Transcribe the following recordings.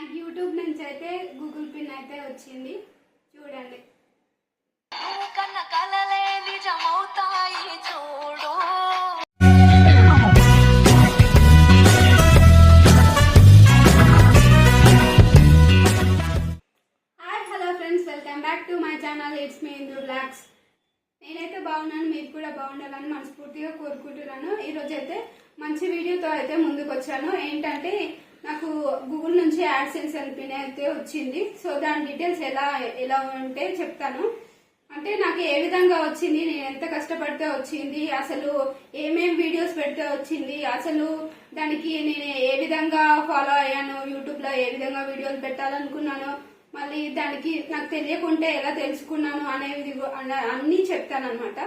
నాకు యూట్యూబ్ నుంచి అయితే గూగుల్ పిన్ అయితే వచ్చింది. చూడండి. కన్న కలలే నిజమవుతాయి చూడు hi friends back to my channel it's me Indu vlogs నేనైతే బాగున్నాను మీరు కూడా బాగుండాలని మనస్ఫూర్తిగా కోరుకుంటున్నాను. ఈరోజు అయితే మంచి వీడియోతో అయితే ముందుకు వచ్చాను ఏంటంటే నాకు గూగుల్ నుంచి యాడ్సెన్స్ అని అయితే వచ్చింది. సో దాని డీటెయిల్స్ ఎలా ఎలా ఉంటే చెప్తాను. అంటే నాకు ఏ విధంగా వచ్చింది నేను ఎంత కష్టపడితే వచ్చింది అసలు ఏమేం వీడియోస్ పెడితే వచ్చింది అసలు దానికి నేను ఏ విధంగా ఫాలో అయ్యాను యూట్యూబ్లో ఏ విధంగా వీడియోలు పెట్టాలనుకున్నాను మళ్ళీ దానికి నాకు తెలియకుంటే ఎలా తెలుసుకున్నాను అనేది అన్న- అన్నీ చెప్తాను అనమాట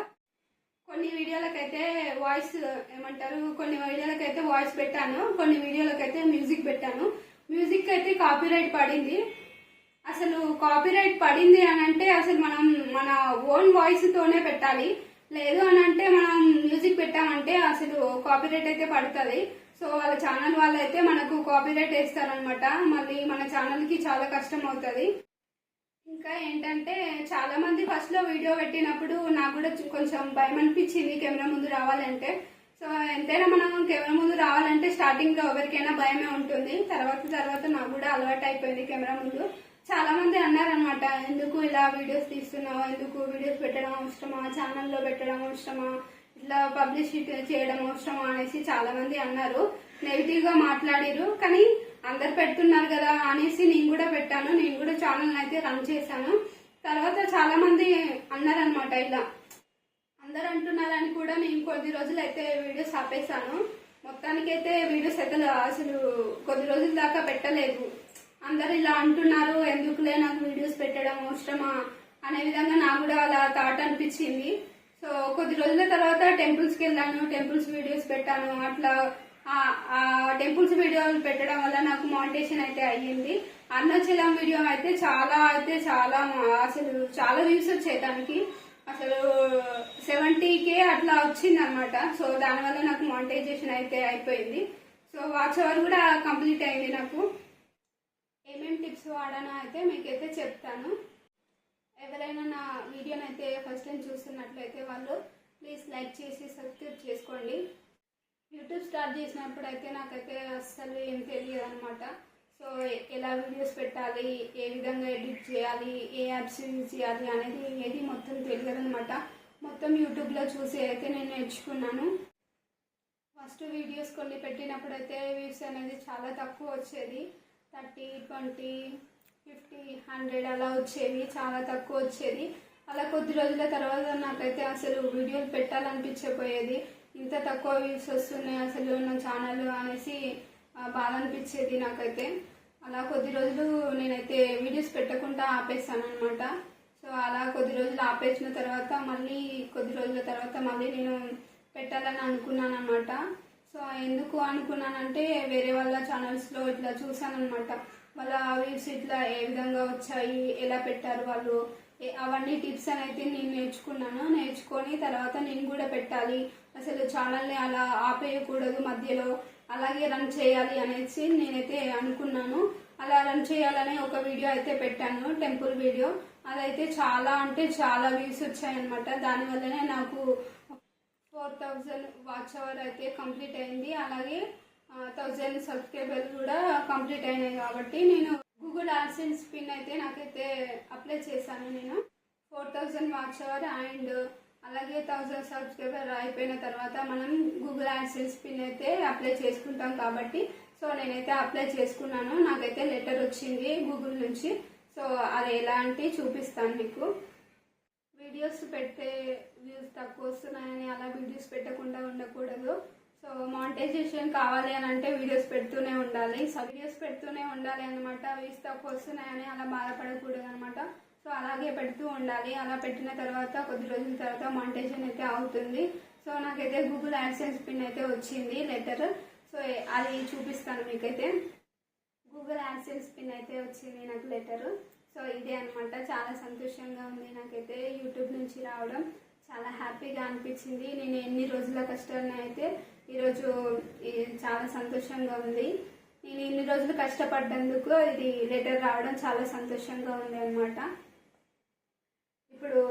కొన్ని వీడియోలకైతే వాయిస్ ఏమంటారు? కొన్ని వీడియోలకైతే వాయిస్ పెట్టాను. కొన్ని వీడియోలకైతే మ్యూజిక్ పెట్టాను. మ్యూజిక్ అయితే కాపీరైట్ పడింది. అసలు కాపీరైట్ పడింది అని అంటే అసలు మనం మన ఓన్ వాయిస్ తోనే పెట్టాలి. లేదు అని అంటే మనం మ్యూజిక్ పెట్టామంటే అసలు కాపీరైట్ అయితే పడుతుంది. సో వాళ్ళ ఛానల్ వాళ్ళు అయితే మనకు కాపీరైట్ వేస్తారనమాట మళ్ళీ మన ఛానల్కి చాలా కష్టం అవుతుంది. ఇంకా ఏంటంటే చాలా మంది ఫస్ట్లో వీడియో పెట్టినప్పుడు నాకు కూడా కొంచెం భయం అనిపించింది కెమెరా ముందు రావాలంటే. సో ఎంతైనా మనం కెమెరా ముందు రావాలంటే స్టార్టింగ్లో ఎవరికైనా భయమే ఉంటుంది. తర్వాత తర్వాత నాకు కూడా అలవాటు అయిపోయింది కెమెరా ముందు. చాలా మంది అన్నారనమాట ఎందుకు ఇలా వీడియోస్ తీస్తున్నావు? ఎందుకు వీడియోస్ పెట్టడం అవసరమా? ఛానల్లో పెట్టడం అవసరమా? ఇట్లా పబ్లిసిటీ చేయడం అవసరమా? అనేసి చాలా మంది అన్నారు. నెగిటివ్గా మాట్లాడిరు. కానీ అందరు పెడుతున్నారు కదా అనేసి నేను కూడా పెట్టాను. నేను కూడా ఛానల్ అయితే రన్ చేశాను. తర్వాత చాలా మంది అన్నారనమాట ఇలా. అందరు అంటున్నారని కూడా నేను కొద్ది రోజులు అయితే వీడియోస్ ఆపేశాను. మొత్తానికైతే వీడియోస్ అయితే అసలు కొద్ది రోజుల దాకా పెట్టలేదు. అందరు ఇలా అంటున్నారు ఎందుకులే నాకు వీడియోస్ పెట్టడం అవసరమా? అనే విధంగా నాకు కూడా అలా థాట్ అనిపించింది. సో కొద్ది రోజుల తర్వాత టెంపుల్స్కి వెళ్ళాను టెంపుల్స్ వీడియోస్ పెట్టాను. అట్లా టెంపుల్స్ వీడియోలు పెట్టడం వల్ల నాకు మానిటేషన్ అయితే అయ్యింది. అన్నచలం వీడియో అయితే చాలా అయితే చాలా అసలు చాలా వ్యూస్ వచ్చాయి దానికి. అసలు సెవెంటీకే అట్లా వచ్చింది అనమాట సో దానివల్ల నాకు మానిటైజేషన్ అయితే అయిపోయింది. సో వాచ్ అవర్ కూడా కంప్లీట్ అయింది నాకు. ఏమేమి టిప్స్ వాడానో అయితే మీకైతే చెప్తాను. ఎవరైనా నా వీడియోని అయితే ఫస్ట్ టైం చూస్తున్నట్లయితే వాళ్ళు ప్లీజ్ లైక్ చేసి సబ్స్క్రైబ్ చేసుకోండి. యూట్యూబ్ స్టార్ట్ చేసినప్పుడు అయితే నాకైతే అస్సలు ఏం తెలియదు అనమాట సో ఎలా వీడియోస్ పెట్టాలి ఏ విధంగా ఎడిట్ చేయాలి ఏ యాప్స్ యూజ్ చేయాలి అనేది ఏది మొత్తం తెలియదు అనమాట మొత్తం యూట్యూబ్లో చూసి అయితే నేను నేర్చుకున్నాను. ఫస్ట్ వీడియోస్ కొన్ని పెట్టినప్పుడు అయితే వ్యూస్ అనేది చాలా తక్కువ వచ్చేది. థర్టీ ట్వంటీ ఫిఫ్టీ హండ్రెడ్ అలా వచ్చేవి చాలా తక్కువ వచ్చేది. అలా కొద్ది రోజుల తర్వాత నాకైతే అసలు వీడియోలు పెట్టాలనిపించకపోయేది. ఇంత తక్కువ వ్యూస్ వస్తున్నాయి అసలు నా ఛానల్ అనేసి బాధ అనిపించేది నాకైతే. అలా కొద్ది రోజులు నేనైతే వీడియోస్ పెట్టకుండా ఆపేస్తాను అనమాట సో అలా కొద్ది రోజులు ఆపేసిన తర్వాత మళ్ళీ కొద్ది రోజుల తర్వాత మళ్ళీ నేను పెట్టాలని అనుకున్నాను అనమాట సో ఎందుకు అనుకున్నానంటే వేరే వాళ్ళ ఛానల్స్లో ఇట్లా చూసాను అనమాట వాళ్ళ వ్యూస్ ఇట్లా ఏ విధంగా వచ్చాయి ఎలా పెట్టారు వాళ్ళు అవన్నీ టిప్స్ అని అయితే నేను నేర్చుకున్నాను. నేర్చుకొని తర్వాత నేను కూడా పెట్టాలి. అసలు ఛానల్ని అలా ఆపేయకూడదు మధ్యలో అలాగే రన్ చేయాలి అనేసి నేనైతే అనుకున్నాను. అలా రన్ చేయాలని ఒక వీడియో అయితే పెట్టాను టెంపుల్ వీడియో. అదైతే చాలా అంటే చాలా వ్యూస్ వచ్చాయన్నమాట. దానివల్లనే నాకు ఫోర్ థౌజండ్ వాచ్ అవర్ అయితే కంప్లీట్ అయింది. అలాగే థౌజండ్ సబ్స్క్రైబర్ కూడా కంప్లీట్ అయినాయి కాబట్టి నేను గూగుల్ ఆడ్సెన్స్ పిన్ అయితే నాకైతే అప్లై చేశాను నేను. Four thousand watch hour and అలాగే థౌజండ్ సబ్స్క్రైబర్ అయిపోయిన తర్వాత మనం గూగుల్ యాడ్సెన్స్ పిన్ అయితే అప్లై చేసుకుంటాం కాబట్టి సో నేనైతే అప్లై చేసుకున్నాను. నాకైతే లెటర్ వచ్చింది గూగుల్ నుంచి. సో అది ఎలా అంటే చూపిస్తాను మీకు. వీడియోస్ పెట్టే వ్యూస్ తక్కువ వస్తున్నాయని అలా వీడియోస్ పెట్టకుండా ఉండకూడదు. సో మానిటైజేషన్ కావాలి అని అంటే వీడియోస్ పెడుతూనే ఉండాలి. సో వీడియోస్ పెడుతూనే ఉండాలి అనమాట వ్యూస్ తక్కువ వస్తున్నాయని అలా బాధపడకూడదు అనమాట సో అలాగే పెడుతూ ఉండాలి. అలా పెట్టిన తర్వాత కొద్ది రోజుల తర్వాత మానిటైజేషన్ అయితే అవుతుంది. సో నాకైతే గూగుల్ యాడ్సెన్స్ పిన్ అయితే వచ్చింది లెటర్ సో అది చూపిస్తాను మీకైతే. గూగుల్ యాడ్సెన్స్ పిన్ అయితే వచ్చింది నాకు లెటర్ సో ఇదే అనమాట చాలా సంతోషంగా ఉంది నాకైతే యూట్యూబ్ నుంచి రావడం. చాలా హ్యాపీగా అనిపించింది. నేను ఎన్ని రోజుల కష్టాన్ని అయితే ఈరోజు చాలా సంతోషంగా ఉంది. నేను ఇన్ని రోజులు కష్టపడ్డందుకు ఇది లెటర్ రావడం చాలా సంతోషంగా ఉంది అనమాట ఇప్పుడు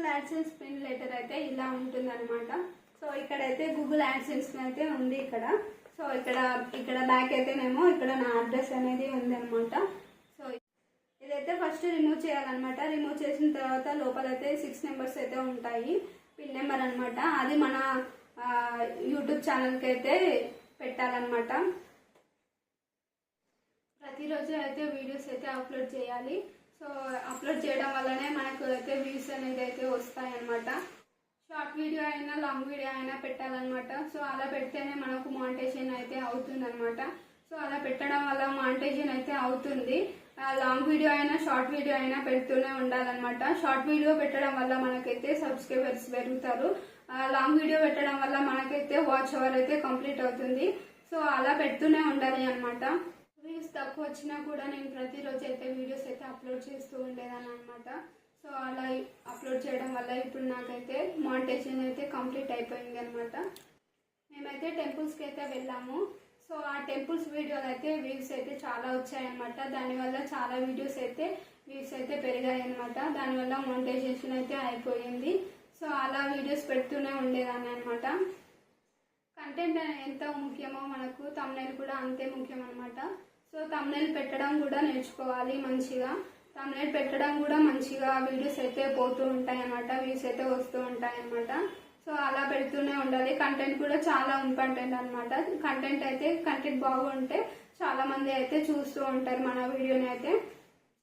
గూగుల్ యాడ్సెన్స్ పిన్ లెటర్ అయితే ఇలా ఉంటుంది అనమాట సో ఇక్కడైతే గూగుల్ యాడ్సెన్స్ అయితే ఉంది ఇక్కడ. సో ఇక్కడ ఇక్కడ బ్యాక్ అయితేనేమో ఇక్కడ నా అడ్రస్ అనేది ఉంది అనమాట సో ఇదైతే ఫస్ట్ రిమూవ్ చేయాలన్నమాట. రిమూవ్ చేసిన తర్వాత లోపలైతే సిక్స్ నెంబర్స్ అయితే ఉంటాయి. పిన్ నెంబర్ అనమాట అది మన యూట్యూబ్ ఛానల్కి అయితే పెట్టాలన్నమాట. ప్రతిరోజు అయితే వీడియోస్ అయితే అప్లోడ్ చేయాలి. సో అప్లోడ్ చేయడం వల్లనే మనకు అయితే వ్యూస్ అనేది అయితే వస్తాయి అనమాట షార్ట్ వీడియో అయినా లాంగ్ వీడియో అయినా పెట్టాలన్నమాట. సో అలా పెడితేనే మనకు మానిటైజేషన్ అయితే అవుతుంది అనమాట సో అలా పెట్టడం వల్ల మానిటైజేషన్ అయితే అవుతుంది. లాంగ్ వీడియో అయినా షార్ట్ వీడియో అయినా పెడుతూనే ఉండాలన్నమాట. షార్ట్ వీడియో పెట్టడం వల్ల మనకైతే సబ్స్క్రైబర్స్ పెరుగుతారు. లాంగ్ వీడియో పెట్టడం వల్ల మనకైతే వాచ్ అవర్ అయితే కంప్లీట్ అవుతుంది. సో అలా పెడుతూనే ఉండాలి అనమాట వ్యూస్ తక్కువ వచ్చినా కూడా నేను ప్రతిరోజు అయితే వీడియోస్ అయితే అప్లోడ్ చేస్తూ ఉండేదాన్ని అనమాట సో అలా అప్లోడ్ చేయడం వల్ల ఇప్పుడు నాకైతే మానిటేషన్ అయితే కంప్లీట్ అయిపోయింది అనమాట మేమైతే టెంపుల్స్కి అయితే వెళ్ళాము. సో ఆ టెంపుల్స్ వీడియోలు అయితే వ్యూస్ అయితే చాలా వచ్చాయన్నమాట దానివల్ల చాలా వీడియోస్ అయితే వ్యూస్ అయితే పెరిగాయి అనమాట దానివల్ల మానిటైజేషన్ అయితే అయిపోయింది. సో అలా వీడియోస్ పెడుతూనే ఉండేదాన్ని అనమాట కంటెంట్ ఎంత ముఖ్యమో మనకు తమ్నైల్ కూడా అంతే ముఖ్యం అనమాట సో తమ్నైల్ పెట్టడం కూడా నేర్చుకోవాలి మంచిగా. తమ్నైల్ పెట్టడం కూడా మంచిగా వీడియోస్ అయితే పోతూ ఉంటాయి అన్నమాట వ్యూస్ అయితే వస్తూ ఉంటాయి అన్నమాట సో అలా పెడుతూనే ఉండాలి. కంటెంట్ కూడా చాలా ఇంపార్టెంట్ అనమాట కంటెంట్ అయితే కంటెంట్ బాగుంటే చాలా మంది అయితే చూస్తూ ఉంటారు మన వీడియోని అయితే.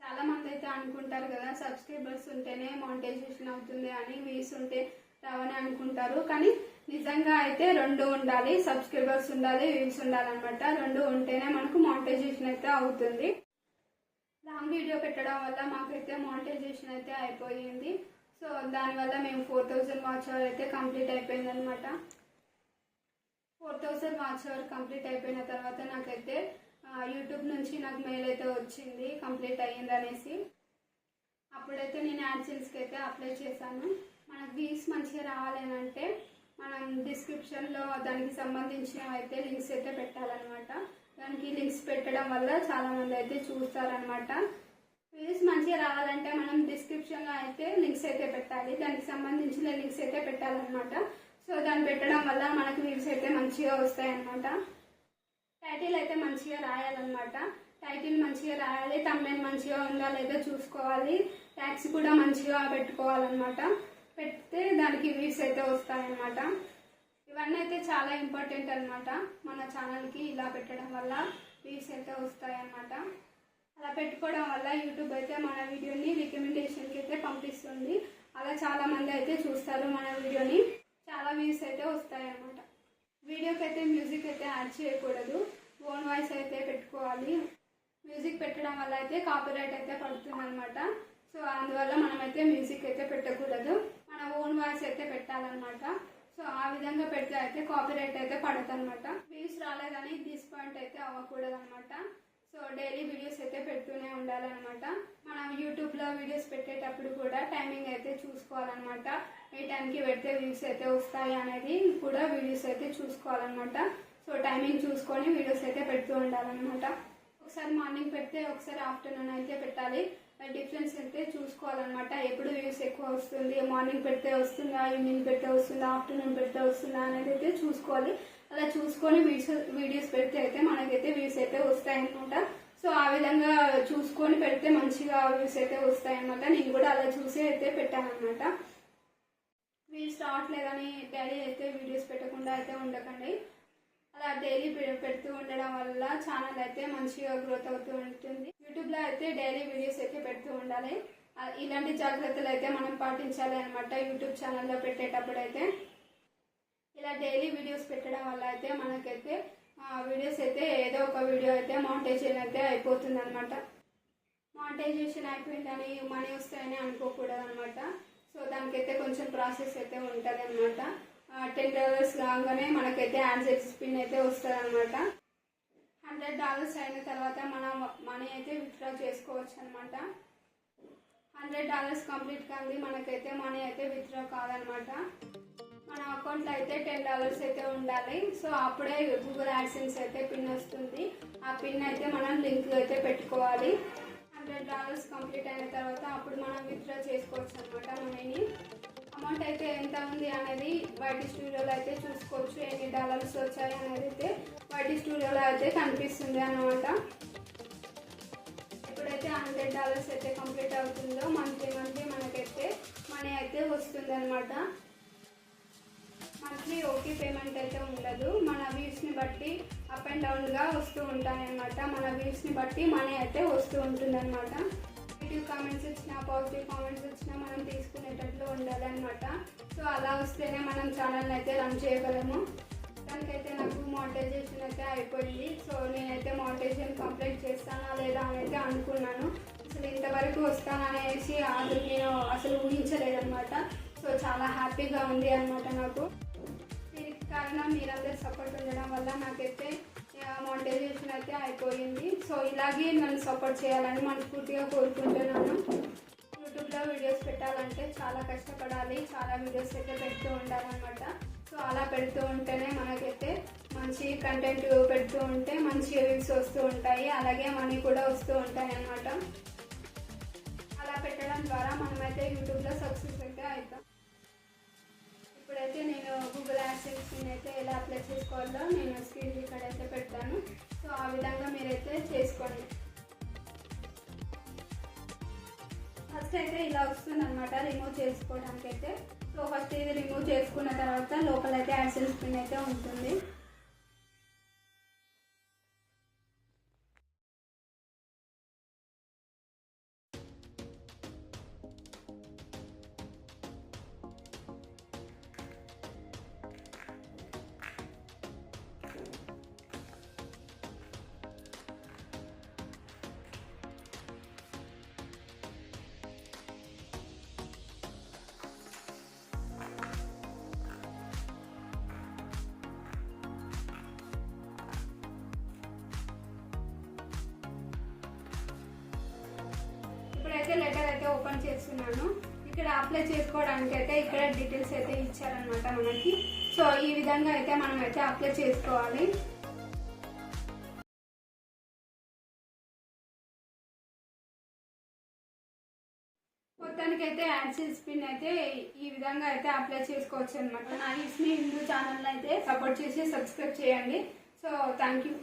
చాలా మంది అయితే అనుకుంటారు కదా సబ్స్క్రైబర్స్ ఉంటేనే మానిటైజేషన్ అవుతుంది అని వ్యూస్ ఉంటే రావని అనుకుంటారు. కానీ నిజంగా అయితే రెండు ఉండాలి సబ్స్క్రైబర్స్ ఉండాలి వ్యూస్ ఉండాలన్నమాట. రెండు ఉంటేనే మనకు మానిటైజేషన్ అయితే అవుతుంది. లాంగ్ వీడియో పెట్టడం వల్ల మాకైతే మానిటైజేషన్ అయితే అయిపోయింది. సో దానివల్ల మేము ఫోర్ థౌజండ్ వాచ్ అవర్ అయితే కంప్లీట్ అయిపోయింది అనమాట four thousand watch hour complete అయిపోయిన తర్వాత నాకైతే యూట్యూబ్ నుంచి నాకు మెయిల్ అయితే వచ్చింది. కంప్లీట్ అయ్యింది అనేసి. అప్పుడైతే నేను యాడ్సెన్స్కి అయితే అప్లై చేశాను. మనకు వ్యూస్ మంచిగా రావాలి అంటే మనం డిస్క్రిప్షన్లో దానికి సంబంధించినవి అయితే లింక్స్ అయితే పెట్టాలన్నమాట. దానికి లింక్స్ పెట్టడం వల్ల చాలా మంది అయితే చూస్తారనమాట వ్యూస్ మంచిగా రావాలంటే మనం డిస్క్రిప్షన్లో అయితే లింక్స్ అయితే పెట్టాలి. దానికి సంబంధించిన లింక్స్ అయితే పెట్టాలన్నమాట. సో దాన్ని పెట్టడం వల్ల మనకు వ్యూస్ అయితే మంచిగా వస్తాయి అన్నమాట టైటిల్ అయితే మంచిగా రాయాలన్నమాట. టైటిల్ మంచిగా రాయాలి తమ్మెన్ మంచిగా ఉందా లేదో చూసుకోవాలి. ట్యాక్స్ కూడా మంచిగా పెట్టుకోవాలన్నమాట. పెడితే దానికి వ్యూస్ అయితే వస్తాయన్నమాట. ఇవన్నీ అయితే చాలా ఇంపార్టెంట్ అన్నమాట. మన ఛానల్కి ఇలా పెట్టడం వల్ల వ్యూస్ అయితే వస్తాయన్నమాట. అలా పెట్టుకోవడం వల్ల యూట్యూబ్ అయితే మన వీడియోని రికమెండేషన్కి అయితే పంపిస్తుంది. అలా చాలామంది అయితే చూస్తారు మన వీడియోని. చాలా వ్యూస్ అయితే వస్తాయన్నమాట. వీడియోకి అయితే మ్యూజిక్ అయితే యాడ్ చేయకూడదు. ఓన్ వాయిస్ అయితే పెట్టుకోవాలి. మ్యూజిక్ పెట్టడం వల్ల అయితే కాపీరైట్ అయితే పడుతుంది అనమాట సో అందువల్ల మనమైతే మ్యూజిక్ అయితే పెట్టకూడదు. మన ఓన్ వాయిస్ అయితే పెట్టాలన్నమాట. సో ఆ విధంగా పెడితే అయితే కాపీరైట్ అయితే పడదు అనమాట వ్యూస్ రాలేదని డిస్పాయింట్ అయితే అవ్వకూడదు అనమాట సో డైలీ వీడియోస్ అయితే పెడుతూనే ఉండాలన్నమాట. మనం యూట్యూబ్లో వీడియోస్ పెట్టేటప్పుడు కూడా టైమింగ్ అయితే చూసుకోవాలన్నమాట. ఏ టైంకి పెడితే వ్యూస్ అయితే వస్తాయి అనేది కూడా వీడియోస్ అయితే చూసుకోవాలన్నమాట. సో టైమింగ్ చూసుకొని వీడియోస్ అయితే పెడుతూ ఉండాలన్నమాట. ఒకసారి మార్నింగ్ పెడితే ఒకసారి ఆఫ్టర్నూన్ అయితే పెట్టాలి. డిఫరెన్స్ అయితే చూసుకోవాలన్నమాట. ఎప్పుడు వ్యూస్ ఎక్కువ వస్తుంది మార్నింగ్ పెడితే వస్తుందా ఈవినింగ్ పెడితే వస్తుందా ఆఫ్టర్నూన్ పెడితే వస్తుందా అనేది అయితే చూసుకోవాలి. అలా చూసుకొని వీడియోస్ వీడియోస్ పెడితే అయితే మనకైతే వ్యూస్ అయితే వస్తాయి అనమాట సో ఆ విధంగా చూసుకొని పెడితే మంచిగా వ్యూస్ అయితే వస్తాయి అనమాట నేను కూడా అలా చూసి అయితే పెట్టానమాట వీడియోస్ రావట్లేదని డైలీ అయితే వీడియోస్ పెట్టకుండా అయితే ఉండకండి. అలా డైలీ పెడుతూ ఉండడం వల్ల ఛానల్ అయితే మంచిగా గ్రోత్ అవుతూ ఉంటుంది. యూట్యూబ్లో అయితే డైలీ వీడియోస్ అయితే పెడుతూ ఉండాలి. ఇలాంటి జాగ్రత్తలు అయితే మనం పాటించాలి అనమాట యూట్యూబ్ ఛానల్లో పెట్టేటప్పుడు అయితే. ఇలా డైలీ వీడియోస్ పెట్టడం వల్ల అయితే మనకైతే వీడియోస్ అయితే ఏదో ఒక వీడియో అయితే మౌంటేషన్ అయితే అయిపోతుంది అనమాట మౌంటైజేషన్ అయిపోయిందని మనీ వస్తాయని అనుకోకూడదు అనమాట సో దానికైతే కొంచెం ప్రాసెస్ అయితే ఉంటుంది అనమాట టెన్ డాలర్స్ కాగానే మనకైతే యాన్సెట్ స్పిన్ అయితే వస్తుంది అనమాట హండ్రెడ్ డాలర్స్ అయిన తర్వాత మనం మనీ అయితే విత్డ్రా చేసుకోవచ్చు అనమాట హండ్రెడ్ డాలర్స్ కంప్లీట్ కాంది మనకైతే మనీ అయితే విత్డ్రా కాదనమాట మన అకౌంట్లో అయితే టెన్ డాలర్స్ అయితే ఉండాలి. సో అప్పుడే గూగుల్ యాడ్సెన్స్ అయితే పిన్ వస్తుంది. ఆ పిన్ అయితే మనం లింక్ అయితే పెట్టుకోవాలి. హండ్రెడ్ డాలర్స్ కంప్లీట్ అయిన తర్వాత అప్పుడు మనం విత్డ్రా చేసుకోవచ్చు అనమాట మనీని. అమౌంట్ అయితే ఎంత ఉంది అనేది బయట స్టూడియోలో అయితే చూసుకోవచ్చు. ఎన్ని డాలర్స్ వచ్చాయి అనేది అయితే స్టూడియోలో అయితే కనిపిస్తుంది అనమాట ఎప్పుడైతే హండ్రెడ్ డాలర్స్ అయితే కంప్లీట్ అవుతుందో మంత్లీ మంత్లీ మనకైతే మనీ అయితే వస్తుంది అనమాట మంత్లీ ఓకే పేమెంట్ అయితే ఉండదు. మన వ్యూస్ని బట్టి అప్ అండ్ డౌన్గా వస్తూ ఉంటాయన్నమాట మన వ్యూస్ని బట్టి మనీ అయితే వస్తూ ఉంటుంది అనమాట నెగిటివ్ కామెంట్స్ వచ్చినా పాజిటివ్ కామెంట్స్ వచ్చినా మనం తీసుకునేటట్లు ఉండాలన్నమాట సో అలా వస్తేనే మనం ఛానల్ని అయితే రన్ చేయగలము. ప్రస్తుతానికైతే నాకు మానిటైజేషన్ అయితే అయిపోయింది. సో నేనైతే మానిటైజేషన్ కంప్లీట్ చేస్తానా లేదా అని అయితే అనుకున్నాను. అసలు ఇంతవరకు వస్తాననేసి అది నేను అసలు ఊహించలేదన్నమాట. సో చాలా హ్యాపీగా ఉంది అనమాట నాకు. దీనికి కారణం మీరందరూ సపోర్ట్ ఉండడం వల్ల నాకైతే మానిటైజేషన్ అయితే అయిపోయింది. సో ఇలాగే నన్ను సపోర్ట్ చేయాలని మనస్ఫూర్తిగా కోరుకుంటున్నాను. యూట్యూబ్లో వీడియోస్ పెట్టాలంటే చాలా కష్టపడాలి. చాలా వీడియోస్ అయితే పెడుతూ ఉండాలన్నమాట. సో అలా పెడుతూ ఉంటేనే మనకైతే మంచి కంటెంట్ పెడుతూ ఉంటే మంచి వ్యూస్ వస్తూ ఉంటాయి. అలాగే మనీ కూడా వస్తూ ఉంటాయి అన్నమాట. అలా పెట్టడం ద్వారా మనమైతే యూట్యూబ్లో సక్సెస్ అయితే అవుతాం. ఇప్పుడైతే నేను గూగుల్ యాడ్సెన్స్ అయితే ఎలా అప్లై చేసుకోవాలో నేను స్క్రీన్ ఇక్కడ అయితే పెడతాను. సో ఆ విధంగా మీరైతే చేసుకోండి. ఫస్ట్ అయితే ఇలా వస్తుంది అనమాట రిమూవ్ చేసుకోవడానికి అయితే సో ఫస్ట్ ఇది రిమూవ్ చేసుకున్న తర్వాత లోపల అయితే యాడ్సెన్స్ పిన్ అయితే ఉంటుంది. చేస్తున్నాను. ఇక్కడ అప్లై చేసుకోవడానికి అయితే ఇక్కడ డీటెయిల్స్ అయితే ఇచ్చారనమాట మనకి. సో ఈ విధంగా అయితే మనం అయితే అప్లై చేసుకోవాలి. మొత్తానికైతే అయితే స్పిన్ అయితే ఈ విధంగా అయితే అప్లై చేసుకోవచ్చు అనమాట నా ఇస్మి హిందూ ఛానల్ అయితే సపోర్ట్ చేసి సబ్స్క్రైబ్ చేయండి. So thank you